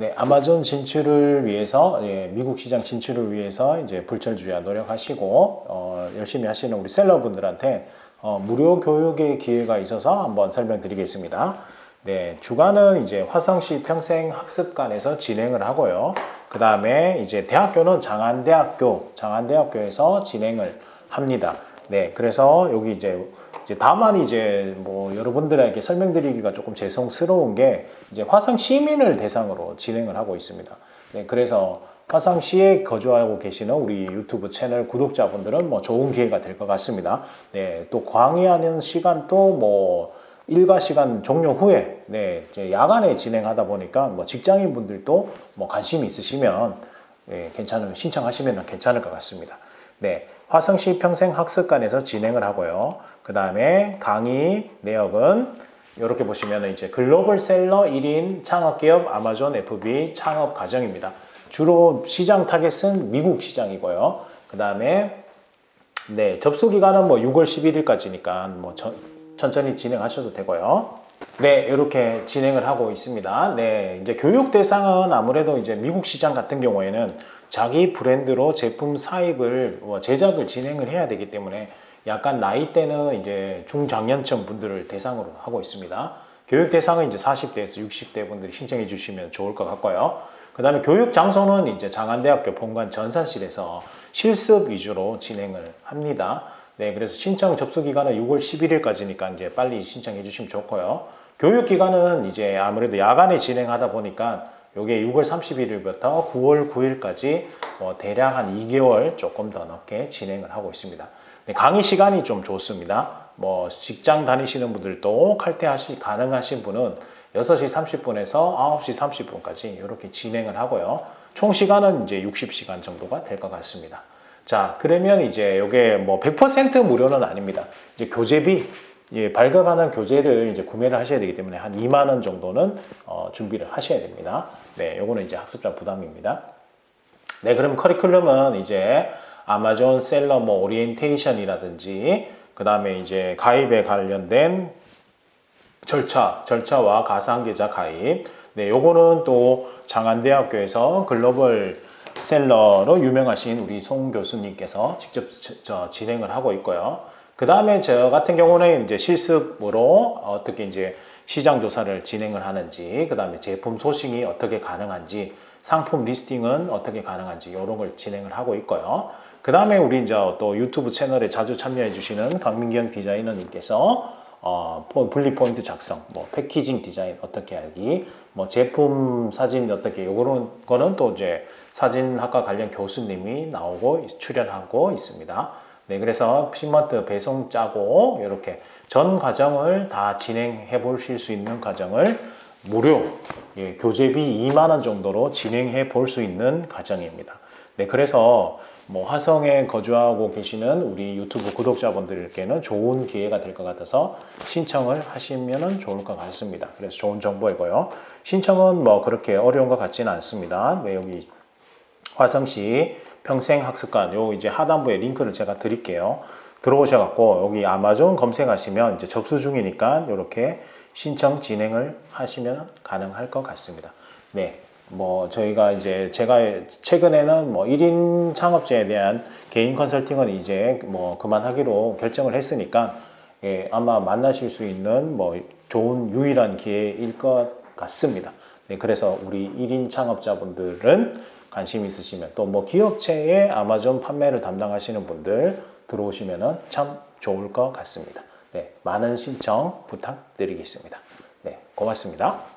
네, 아마존 진출을 위해서 예, 미국 시장 진출을 위해서 이제 불철주야 노력하시고 어, 열심히 하시는 우리 셀러분들한테 어, 무료 교육의 기회가 있어서 한번 설명드리겠습니다. 네, 주간은 이제 화성시 평생학습관에서 진행을 하고요. 그 다음에 이제 대학교는 장안대학교, 장안대학교에서 진행을 합니다. 네, 그래서 여기 이제 이제 다만 이제 뭐 여러분들에게 설명드리기가 조금 죄송스러운 게 이제 화성 시민을 대상으로 진행을 하고 있습니다. 네, 그래서 화성시에 거주하고 계시는 우리 유튜브 채널 구독자분들은 뭐 좋은 기회가 될 것 같습니다. 네, 또 강의하는 시간도 뭐 일과 시간 종료 후에 네, 야간에 진행하다 보니까 뭐 직장인 분들도 뭐 관심이 있으시면 네, 괜찮은 신청하시면 괜찮을 것 같습니다. 네, 화성시 평생학습관에서 진행을 하고요. 그 다음에 강의 내역은 이렇게 보시면 이제 글로벌 셀러 1인 창업기업 아마존 FB 창업 과정입니다. 주로 시장 타겟은 미국 시장이고요. 그 다음에 네, 접수 기간은 뭐 6월 11일까지니까 뭐 천, 천천히 진행하셔도 되고요. 네, 이렇게 진행을 하고 있습니다. 네, 이제 교육 대상은 아무래도 이제 미국 시장 같은 경우에는 자기 브랜드로 제품 사입을 뭐 제작을 진행을 해야 되기 때문에 약간 나이대는 이제 중장년층 분들을 대상으로 하고 있습니다. 교육 대상은 이제 40대에서 60대 분들이 신청해 주시면 좋을 것 같고요. 그 다음에 교육 장소는 이제 장안대학교 본관 전산실에서 실습 위주로 진행을 합니다. 네, 그래서 신청 접수 기간은 6월 11일까지니까 이제 빨리 신청해 주시면 좋고요. 교육 기간은 이제 아무래도 야간에 진행하다 보니까 요게 6월 31일부터 9월 9일까지 뭐 대략 한 2개월 조금 더 넘게 진행을 하고 있습니다. 네, 강의 시간이 좀 좋습니다. 뭐 직장 다니시는 분들도 칼퇴하시 가능하신 분은 6시 30분에서 9시 30분까지 이렇게 진행을 하고요. 총 시간은 이제 60시간 정도가 될 것 같습니다. 자, 그러면 이제 이게 뭐 100% 무료는 아닙니다. 이제 교재비 예, 발급하는 교재를 이제 구매를 하셔야 되기 때문에 한 2만 원 정도는 어, 준비를 하셔야 됩니다. 네, 요거는 이제 학습자 부담입니다. 네, 그럼 커리큘럼은 이제 아마존 셀러 뭐 오리엔테이션이라든지 그 다음에 이제 가입에 관련된 절차, 절차와 가상계좌 가입. 네, 요거는 또 장안대학교에서 글로벌 셀러로 유명하신 우리 송 교수님께서 직접 저, 저 진행을 하고 있고요. 그 다음에 저 같은 경우는 이제 실습으로 어떻게 이제 시장 조사를 진행을 하는지, 그 다음에 제품 소싱이 어떻게 가능한지, 상품 리스팅은 어떻게 가능한지 이런 걸 진행을 하고 있고요. 그 다음에 우리 이제 또 유튜브 채널에 자주 참여해 주시는 강민경 디자이너님께서 어, 분리 포인트 작성, 뭐 패키징 디자인 어떻게 하기, 뭐 제품 사진 어떻게 요거는 거는 또 이제 사진학과 관련 교수님이 나오고 출연하고 있습니다. 네, 그래서 피먼트 배송 짜고 이렇게 전 과정을 다 진행해 보실 수 있는 과정을 무료 예, 교재비 2만 원 정도로 진행해 볼 수 있는 과정입니다. 네, 그래서 뭐 화성에 거주하고 계시는 우리 유튜브 구독자분들께는 좋은 기회가 될 것 같아서 신청을 하시면 좋을 것 같습니다. 그래서 좋은 정보이고요. 신청은 뭐 그렇게 어려운 것 같지는 않습니다. 네, 여기 화성시 평생학습관 요 이제 하단부에 링크를 제가 드릴게요. 들어오셔갖고 여기 아마존 검색하시면 이제 접수 중이니까 이렇게 신청 진행을 하시면 가능할 것 같습니다. 네. 뭐 저희가 이제 제가 최근에는 뭐 1인 창업자에 대한 개인 컨설팅은 이제 뭐 그만하기로 결정을 했으니까 예, 아마 만나실 수 있는 뭐 좋은 유일한 기회일 것 같습니다. 네, 그래서 우리 1인 창업자분들은 관심 있으시면 또 뭐 기업체의 아마존 판매를 담당하시는 분들 들어오시면은 참 좋을 것 같습니다. 네, 많은 신청 부탁드리겠습니다. 네, 고맙습니다.